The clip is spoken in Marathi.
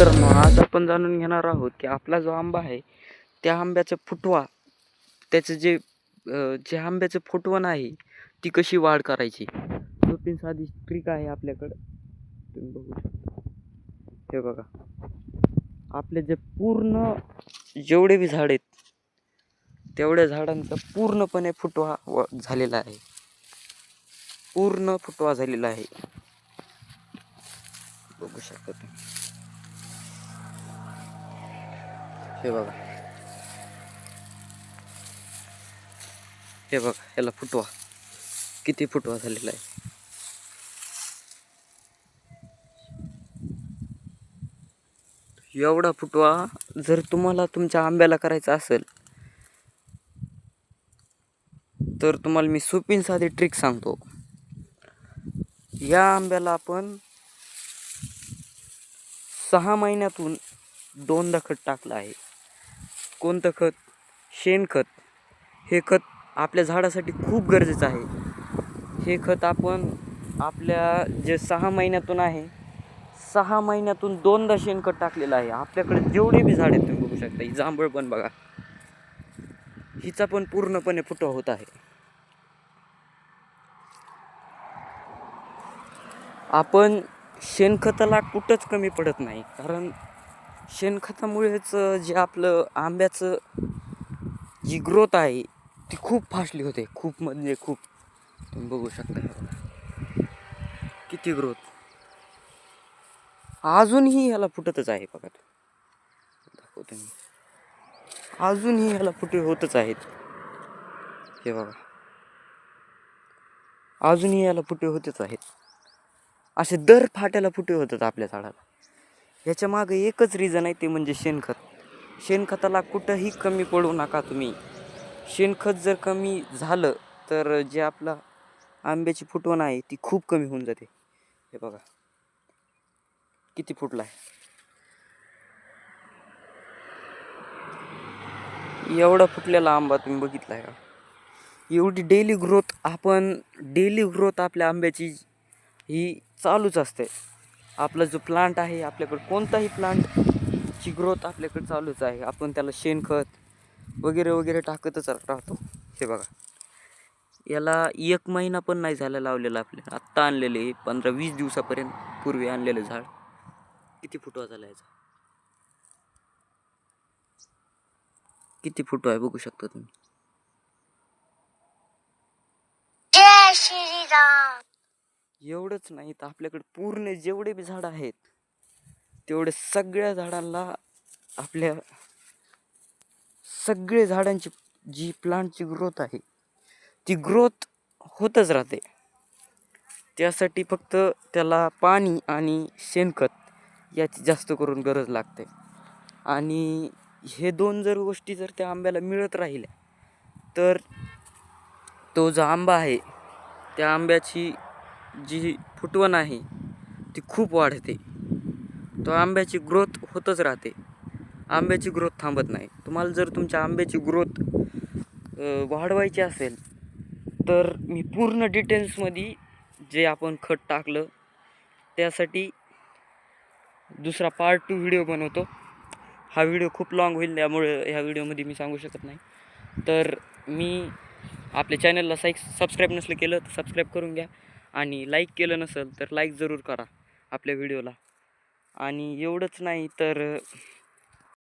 आपण जाणून घेणार आहोत की आपला जो आंबा आहे त्या आंब्याचा फुटवा त्याचं जे जे आंब्याचं फुटवण आहे ती कशी वाढ करायची? सोपी साधी ट्रिक आहे आपल्याकडं. तुम्ही बघू शकता. हे बघा. आपले जे पूर्ण जेवढे बी झाड आहेत तेवढ्या झाडांचा पूर्णपणे फुटवा व- झालेला आहे. पूर्ण फुटवा झालेला आहे. बघू शकता तुम्ही. हे बघा. हे बघा याला फुटवा. किती फुटवा झालेला आहे. एवढा फुटवा जर तुम्हाला तुमच्या आंब्याला करायचा असेल तर तुम्हाला मी सुपीन साधी ट्रिक सांगतो. या आंब्याला आपण सहा महिन्यातून दोनदा खत टाकलं आहे. कोणतं खत शेणखत हे खत आपल्या झाडासाठी खूप गरजेचं आहे. हे खत आपण आपल्या जे सहा महिन्यातून आहे सहा महिन्यातून दोनदा शेणखत टाकलेलं आहे. आपल्याकडे जेवढे बी झाड आहेत तुम्ही बघू शकता ही जांभळ पण बघा. हिचा पण पूर्णपणे फुटवा होत आहे. आपण शेणखताला कुठंच कमी पडत नाही कारण शेणखतामुळेच जे आपलं आंब्याचं जी ग्रोथ आहे ती खूप फास्टली होते. खूप म्हणजे खूप. तुम्ही बघू शकता. किती ग्रोथ. अजूनही ह्याला फुटतच आहे बघा दाखवतो मी. अजूनही ह्याला फुटे होतच आहेत. हे बघा. अजूनही याला फुटे होतच आहेत. असे दर फाट्याला फुटे होतात आपल्या झाडाला. ह्याच्या मागे एकच रिझन आहे ते म्हणजे शेणखत. शेणखताला कुठंही कमी पडू नका तुम्ही. शेणखत जर कमी झालं तर जे आपला आंब्याची फुटवण आहे ती खूप कमी होऊन जाते. हे बघा. किती फुटला आहे एवढा फुटलेला आंबा तुम्ही बघितला आहे का? एवढी डेली ग्रोथ आपण डेली ग्रोथ आपल्या आंब्याची ही चालूच असते. आपला जो प्लांट आहे आपल्याकडं कोणताही प्लांटची ग्रोथ आपल्याकडे चालूच आहे. आपण त्याला शेणखत वगैरे वगैरे टाकतच राहतो. हे बघा. याला एक महिना पण नाही झाला लावलेला आपल्याला. आत्ता आणलेले पंधरा वीस दिवसापर्यंत पूर्वी आणलेलं झाड. किती फुटवा झाला याचा? किती फुटवा आहे बघू शकता तुम्ही. एवढंच नाही तर आपल्याकडे पूर्ण जेवढे बी झाडं आहेत तेवढे सगळ्या झाडांना आपल्या सगळे झाडांची जी प्लांटची ग्रोथ आहे ती ग्रोथ होतच राहते. त्यासाठी फक्त त्याला पाणी आणि शेणखत याची जास्त करून गरज लागते. आणि हे दोन जर गोष्टी जर त्या आंब्याला मिळत राहिल्या तर तो जो आंबा आहे त्या आंब्याची जी फुटवण आहे ती खूप वाढते. तो आंब्याची ग्रोथ होतच राहते. आंब्याची ग्रोथ थांबत नाही. तुम्हाला जर तुमच्या आंब्याची ग्रोथ वाढवायची असेल तर मी पूर्ण डिटेल्समध्ये जे आपण खत टाकलं त्यासाठी दुसरा पार्ट टू व्हिडिओ बनवतो. हा व्हिडिओ खूप लाँग होईल त्यामुळे ह्या व्हिडिओमध्ये मी सांगू शकत नाही. तर मी आपल्या चॅनलला साईक सबस्क्राईब नसलं केलं तर सबस्क्राईब करून घ्या. आणि लाईक केलं नसेल तर लाईक जरूर करा आपल्या व्हिडिओला आणि एवढंच नाही तर